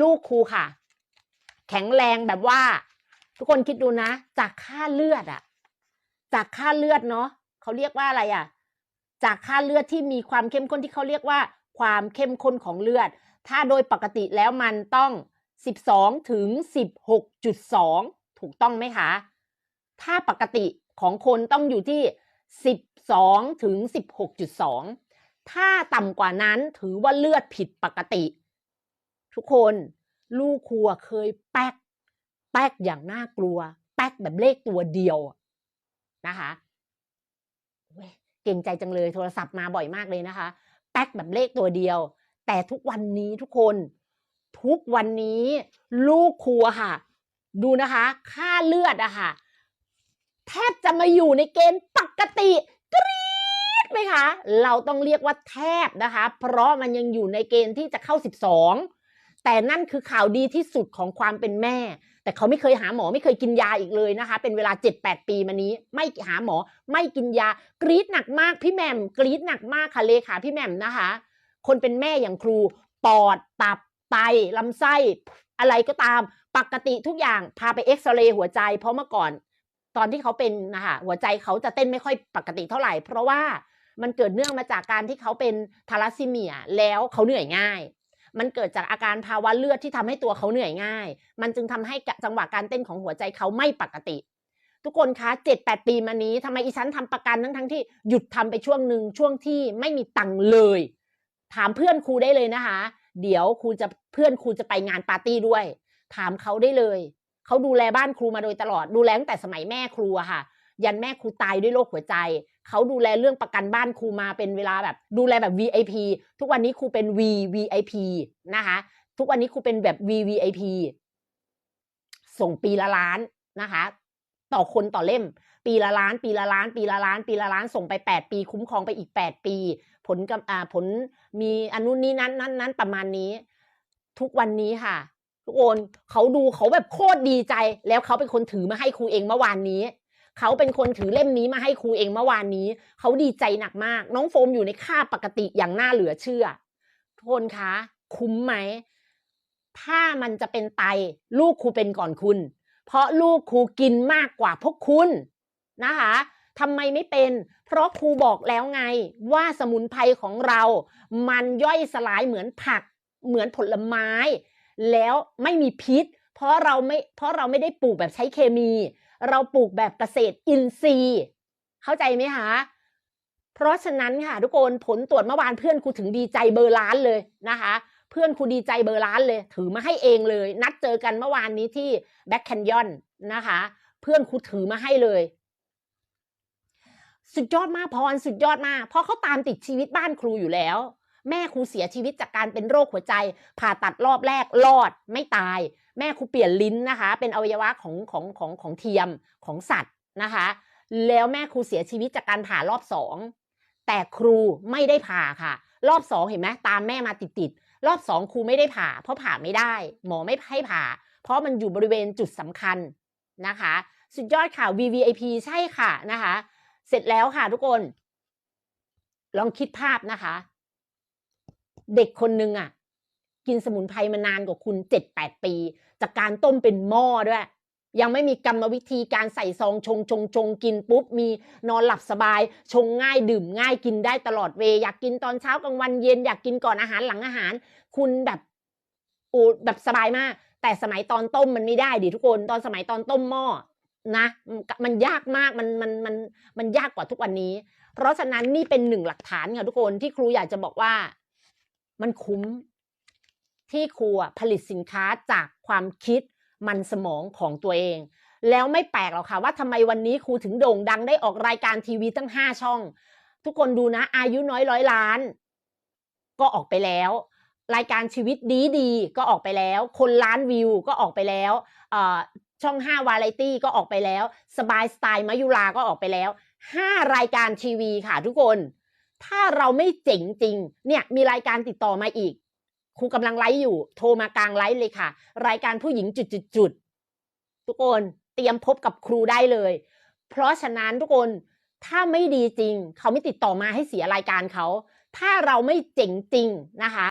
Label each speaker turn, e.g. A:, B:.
A: ลูกครูค่ะ แข็งแรงแบบว่า ทุกคนคิดดูนะ จากค่าเลือดอะจากค่าเลือดเนาะเขาเรียกว่าอะไรอะจากค่าเลือดที่มีความเข้มข้นที่เขาเรียกว่า ความเข้มข้นของเลือด ถ้าโดยปกติแล้วมันต้อง 12 ถึง 16.2 ถูกต้องไหมคะ ถ้าปกติของคนต้องอยู่ที่ 12 ถึง 16.2 ถ้าต่ำกว่านั้นถือว่าเลือดผิดปกติ ทุกคนลูกครัวเคยแป๊ก แป๊กอย่างน่ากลัว แป๊กแบบเลขตัวเดียวนะคะเก่งใจจังเลยโทรศัพท์มาบ่อยมากเลยนะคะ แป๊กแบบเลขตัวเดียว แต่ทุกวันนี้ทุกคน ทุกวันนี้ ลูกครัวค่ะ ดูนะคะ ค่าเลือดอะค่ะแทบจะมาอยู่ในเกณฑ์ปกติกรี๊ดไหมคะ เราต้องเรียกว่าแทบนะคะ เพราะมันยังอยู่ในเกณฑ์ที่จะเข้า 12 แต่นั่นคือข่าวดีที่สุดของความเป็นแม่ แต่เขาไม่เคยหาหมอไม่เคยกินยาอีกเลยนะคะ เป็นเวลา 7-8 ปีมานี้ ไม่หาหมอไม่กินยากรีดหนักมากพี่แม่มกรีดหนักมากค่ะเลขาพี่แม่มนะคะ คนเป็นแม่อย่างครูปอดตับไตลำไส้อะไรก็ตามปกติทุกอย่างพาไปเอ็กซเรย์หัวใจ เพราะเมื่อก่อนตอนที่เขาเป็นนะคะหัวใจเขาจะเต้นไม่ค่อยปกติเท่าไหร่ เพราะว่ามันเกิดเนื่องมาจากการที่เขาเป็นทาลัสซีเมียแล้วเขาเหนื่อยง่าย มันเกิดจากอาการภาวะเลือดที่ทำให้ตัวเขาเหนื่อยง่าย มันจึงทำให้จังหวะการเต้นของหัวใจเขาไม่ปกติ ทุกคนคะเจ็ดแปดปีมานี้ทำไมอีฉันทำประกันทั้งทั้งที่หยุดทำไปช่วงหนึ่งช่วงที่ไม่มีตังค์เลย ถามเพื่อนครูได้เลยนะคะ เดี๋ยวครูจะเพื่อนครูจะไปงานปาร์ตี้ด้วย ถามเขาได้เลย เขาดูแลบ้านครูมาโดยตลอดดูแลตั้งแต่สมัยแม่ครูอะค่ะ ยันแม่ครูตายด้วยโรคหัวใจ เขาดูแลเรื่องประกันบ้านครูมาเป็นเวลาแบบ ดูแลแบบ VIP ทุกวันนี้ครูเป็น VVIP นะคะ ทุกวันนี้ครูเป็นแบบ VVIP ส่งปีละล้านนะคะ ต่อคนต่อเล่ม ปีละล้าน ปีละล้าน ปีละล้าน ปีละล้านส่งไป 8 ปี คุ้มครองไปอีก 8 ปี ผลกำอ่าผลมีอนุนี้นั้นนั้นนั้นประมาณนี้ ทุกวันนี้ค่ะทุกคนเขาดูเขาแบบโคตรดีใจ แล้วเขาเป็นคนถือมาให้ครูเองเมื่อวานนี้ เขาเป็นคนถือเล่มนี้มาให้ครูเองเมื่อวานนี้ เขาดีใจหนักมาก น้องโฟมอยู่ในค่าปกติอย่างน่าเหลือเชื่อทุกคนคะ คุ้มไหม ถ้ามันจะเป็นไตลูกครูเป็นก่อนคุณ เพราะลูกครูกินมากกว่าพวกคุณนะคะทำไมไม่เป็น เพราะครูบอกแล้วไงว่าสมุนไพรของเรา มันย่อยสลายเหมือนผัก เหมือนผลไม้ แล้วไม่มีพิษ เพราะเราไม่ เพราะเราไม่ได้ปลูกแบบใช้เคมี เราปลูกแบบเกษตรอินทรีย์ เข้าใจไหมคะเพราะฉะนั้นค่ะทุกคนผลตรวจเมื่อวานเพื่อนครูถึงดีใจเบอร์ล้านเลยนะคะ เพื่อนครูดีใจเบอร์ล้านเลย ถือมาให้เองเลย นัดเจอกันเมื่อวานนี้ที่แบ็คแคนยอนนะคะ เพื่อนครูถือมาให้เลยสุดยอดมากพรสุดยอดมากเพราะเขาตามติดชีวิตบ้านครูอยู่แล้ว แม่ครูเสียชีวิตจากการเป็นโรคหัวใจ ผ่าตัดรอบแรกรอดไม่ตาย แม่ครูเปลี่ยนลิ้นนะคะ เป็นอวัยวะของของของของเทียมของสัตว์นะคะ แล้วแม่ครูเสียชีวิตจากการผ่ารอบสองแต่ครูไม่ได้ผ่าค่ะ รอบสองเห็นไหมตามแม่มาติดติดรอบสองครูไม่ได้ผ่า เพราะผ่าไม่ได้ หมอไม่ให้ผ่า เพราะมันอยู่บริเวณจุดสำคัญนะคะ สุดยอดค่ะ VVIP ใช่ค่ะนะคะ เสร็จแล้วค่ะทุกคน ลองคิดภาพนะคะ เด็กคนนึงอะ กินสมุนไพรมานานกว่าคุณเจ็ดแปดปี จากการต้มเป็นหม้อด้วย ยังไม่มีกรรมวิธีการใส่ซองชงชงชงกินปุ๊บ มีนอนหลับสบาย ชงง่ายดื่มง่ายกินได้ตลอดเว อยากกินตอนเช้ากลางวันเย็นอยากกินก่อนอาหารหลังอาหาร คุณแบบโอ้แบบสบายมาก แต่สมัยตอนต้มมันไม่ได้ดิทุกคนตอนสมัยตอนต้มหม้อนะมันยากมากมันมันมันมันยากกว่าทุกวันนี้ เพราะฉะนั้นนี่เป็นหนึ่งหลักฐานค่ะทุกคนที่ครูอยากจะบอกว่า มันคุ้มที่ครูอะผลิตสินค้าจากความคิดมันสมองของตัวเอง แล้วไม่แปลกหรอกค่ะว่าทำไมวันนี้ครูถึงโด่งดังได้ออกรายการทีวีตั้งห้าช่อง ทุกคนดูนะ อายุน้อยร้อยล้าน ก็ออกไปแล้ว รายการชีวิตดีดีก็ออกไปแล้ว คนล้านวิวก็ออกไปแล้วช่องห้าวาไรตี้ก็ออกไปแล้ว สบายสไตล์มายุราก็ออกไปแล้วห้ารายการทีวีค่ะทุกคน ถ้าเราไม่เจ๋งจริง เนี่ยมีรายการติดต่อมาอีกครูกำลังไลฟ์อยู่ โทรมากลางไลฟ์เลยค่ะ รายการผู้หญิงจุดๆๆทุกคนเตรียมพบกับครูได้เลย เพราะฉะนั้นทุกคนถ้าไม่ดีจริง เขาไม่ติดต่อมาให้เสียรายการเขา ถ้าเราไม่เจ๋งจริงนะคะ